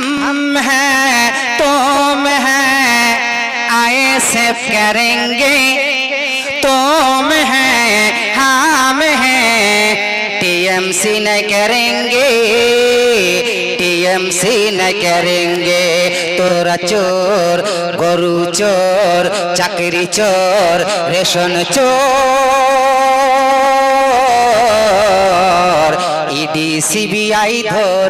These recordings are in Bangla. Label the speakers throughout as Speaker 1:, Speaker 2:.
Speaker 1: हम हैं तुम हैं आए से करेंगे तुम हैं हम हैं टीएमसी न करेंगे टीएमसी न करेंगे তোরা চোর গরু চোর চাকরি চোর রেশন চোর ইডি সিবিআই ধরেছে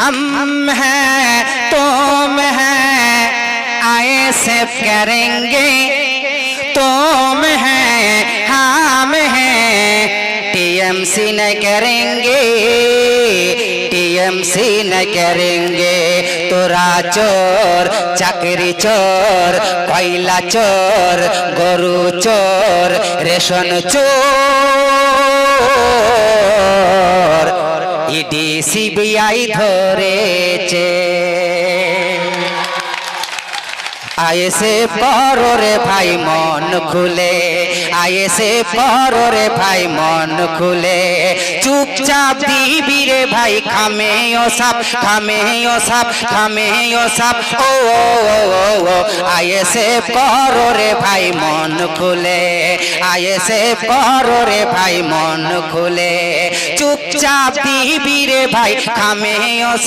Speaker 1: हम हैं तुम हैं आए से करेंगे तुम हैं हम हैं टीएमसी न करेंगे टीएमसी न करेंगे তোরা চোর চাকরি চোর কয়লা চোর গরু চোর রেশন চোর সিবিআই ধরেছে। আয়েসে পরে ভাই মন খুলে আয়েসে পরে ভাই মন খুলে। চুপচাপ দিবি রে ভাই খামে ও সাপ খামে ও সাপ। খামে ও সাপ ও আয়েসে পরে ভাই মন খুলে আয়েসে পরে ভাই মন খুলে। চুপচাপ দিবি রে ভাই, খামে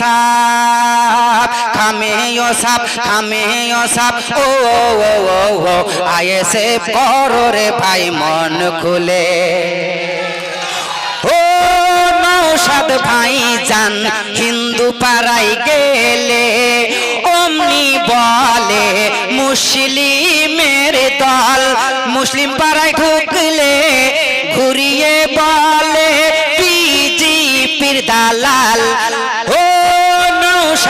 Speaker 1: সাপ খামে সাপ খামে সাপ, ও ও ও ও আয়েসে ভাই, মন খুলে। ও নৌসাদ ভাই যান হিন্দু পাড়াই গেলে, অমনি বলে, মুসলিমের দল, মুসলিম পাড়ায় ঢুকলে, ঘুরিয়ে বলে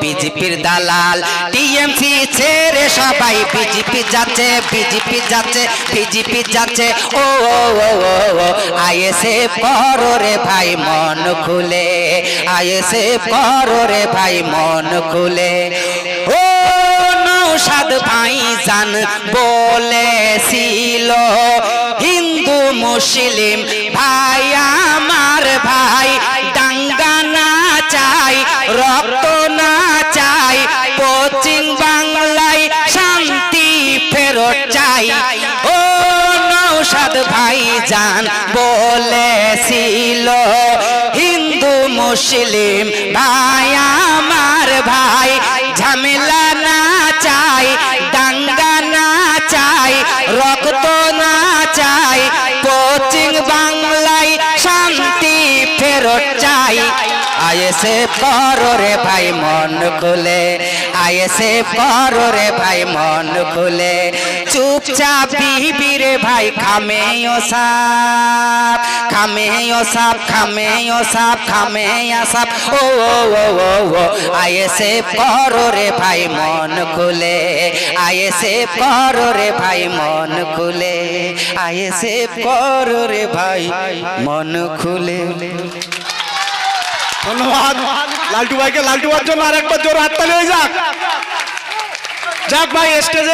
Speaker 1: বিজেপির দালাল। টিএমসি ছেড়ে সবাই বিজেপি যাচ্ছে বিজেপি যাচ্ছে বিজেপি যাচ্ছে। ও আইএসএ করো রে ভাই, মন খুলে। আইএসএ করো রে ভাই, মন খুলে। ও নৌসাদ ভাই জান বলেছিল, হিন্দু মুসলিম ভাই, আমার ভাই, দাঙ্গা না চাই রক্ত জান বলেছিল হিন্দু মুসলিম ভাই আমার ভাই চাই আয়েসে পরো রে ভাই, মন খুলে। আয়েসে পরো রে ভাই, মন খুলে। চুপচাপ বিবি রে ভাই, খামে ও সাপ, খামে ও সাপ, খামে ও সাপ, খামে ও সাপ। ও ও ও ও ও আয়েসে রে ভাই, মন খুলে। আয়েসে পরো রে ভাই, মন খুলে। আয়েসে পরো রে ভাই, মন খুলে।
Speaker 2: ধন্যবাদ লালটু ভাইকে লালটু ভাইয়ের জন্য আরেকবার জোর হাততালি হয়ে যাক যাক ভাই স্টেজে